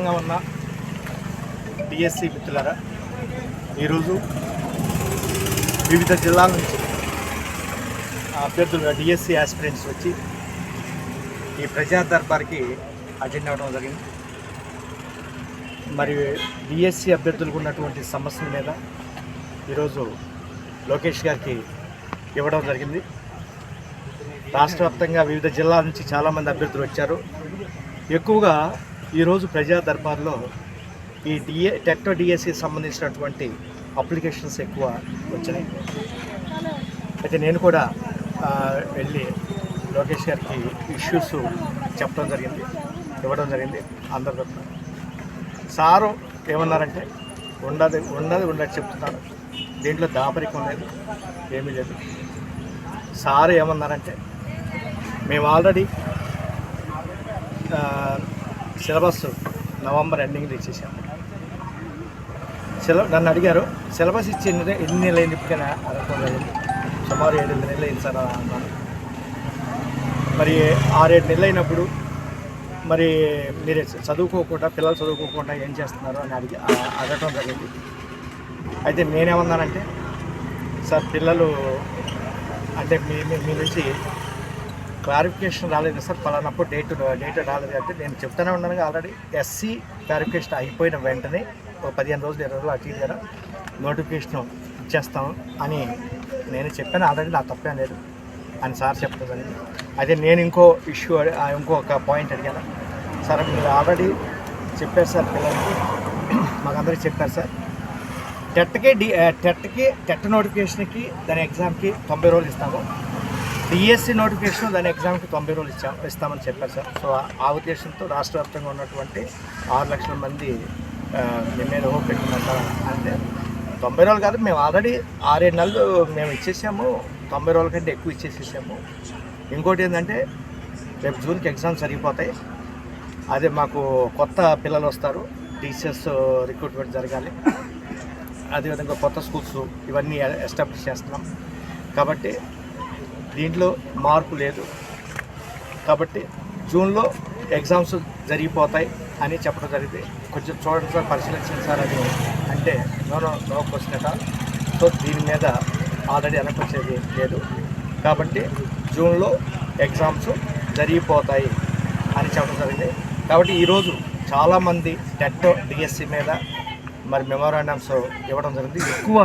ఉన్న డిఎస్సి మిత్రులరా ఈరోజు వివిధ జిల్లాల నుంచి అభ్యర్థులు డిఎస్సి ఆస్పిరెంట్స్ వచ్చి ఈ ప్రజా దర్బార్కి అటెండ్ అవ్వడం జరిగింది. మరి డిఎస్సి అభ్యర్థులకు ఉన్నటువంటి సమస్యల మీద ఈరోజు లోకేష్ గారికి ఇవ్వడం జరిగింది. రాష్ట్ర వ్యాప్తంగా వివిధ జిల్లాల నుంచి చాలామంది అభ్యర్థులు వచ్చారు. ఎక్కువగా ఈరోజు ప్రజా దర్బార్లో ఈ డిఏ టెక్టో డిఎస్సి సంబంధించినటువంటి అప్లికేషన్స్ ఎక్కువ వచ్చినాయి అయితే నేను కూడా వెళ్ళి లోకేష్ గారికి ఇష్యూస్ చెప్పడం జరిగింది ఇవ్వడం జరిగింది అందరి సారు ఏమన్నారంటే ఉండదు ఉండదు ఉండదు చెప్తున్నారు దీంట్లో దాపరికం లేదు ఏమీ లేదు. సార్ ఏమన్నారంటే మేము ఆల్రెడీ సిలబస్ నవంబర్ ఎండింగ్లో ఇచ్చేసాము సిల నన్ను అడిగారు సిలబస్ ఇచ్చి ఎన్ని ఎన్ని నెలలు అయింది ఇప్పటికైనా? అనుకోలేదు సుమారు ఏడు నెలలు అయింది సార్ అన్నాను మరి ఆరేడు నెలలు అయినప్పుడు మరి మీరు చదువుకోకుండా పిల్లలు చదువుకోకుండా ఏం చేస్తున్నారు అని అడిగి అడగటం జరిగింది. అయితే నేనేమన్నానంటే సార్ పిల్లలు అంటే మీ మీ- మీ నుంచి క్లారిఫికేషన్ రాలేదు సార్ పలానప్పుడు డేట్ డేట్ రాలేదు అంటే నేను చెప్తానే ఉన్నాను ఆల్రెడీ. ఎస్సీ క్లారిఫికేషన్ అయిపోయిన వెంటనే ఒక పదిహేను రోజులు ఇరవై రోజులు అటు ఇటు నోటిఫికేషన్ ఇచ్చేస్తాం అని నేను చెప్పాను. ఆల్రెడీ నా తప్పేం లేదు అని సార్ చెప్తుందని అయితే నేను ఇంకో ఇష్యూ ఇంకొక పాయింట్ అడిగాను. సార్ మీరు ఆల్రెడీ చెప్పారు సార్ పిల్లలకి మాకందరికీ చెప్పారు సార్. టెట్కి డి టెట్కి టెట్ నోటిఫికేషన్కి దాని ఎగ్జామ్కి తొంభై రోజులు ఇస్తాము. డిఎస్సి నోటిఫికేషన్ దాని ఎగ్జామ్కి తొంభై రోజులు ఇచ్చాం ఇస్తామని చెప్పారు సార్. సో ఆ ఉద్దేశంతో రాష్ట్ర వ్యాప్తంగా ఉన్నటువంటి ఆరు లక్షల మంది మేము మీద హోప్ పెట్టుకున్నాం సార్ అంటే తొంభై రోజులు కాదు మేము ఆల్రెడీ ఆరేడు నెలలు మేము ఇచ్చేసాము. తొంభై రోజుల కంటే ఎక్కువ ఇచ్చేసేసాము. ఇంకోటి ఏంటంటే రేపు జూన్కి ఎగ్జామ్స్ జరిగిపోతాయి. అదే మాకు కొత్త పిల్లలు వస్తారు. టీచర్స్ రిక్రూట్మెంట్ జరగాలి. అదేవిధంగా కొత్త స్కూల్స్ ఇవన్నీ ఎస్టాబ్లిష్ చేస్తున్నాం. కాబట్టి దీంట్లో మార్పు లేదు. కాబట్టి జూన్లో ఎగ్జామ్స్ జరిగిపోతాయి అని చెప్పడం జరిగింది. కొంచెం చూడండి సార్ పరిశీలించండి సార్ అని అంటే నో నో నో క్వశ్చన్ అట. సో దీని మీద ఆల్రెడీ అనకొచ్చేది లేదు. కాబట్టి జూన్లో ఎగ్జామ్స్ జరిగిపోతాయి అని చెప్పడం జరిగింది. కాబట్టి ఈరోజు చాలామంది టెట్ డిఎస్సి మీద మరి మెమోరాండమ్స్ ఇవ్వడం జరిగింది. ఎక్కువ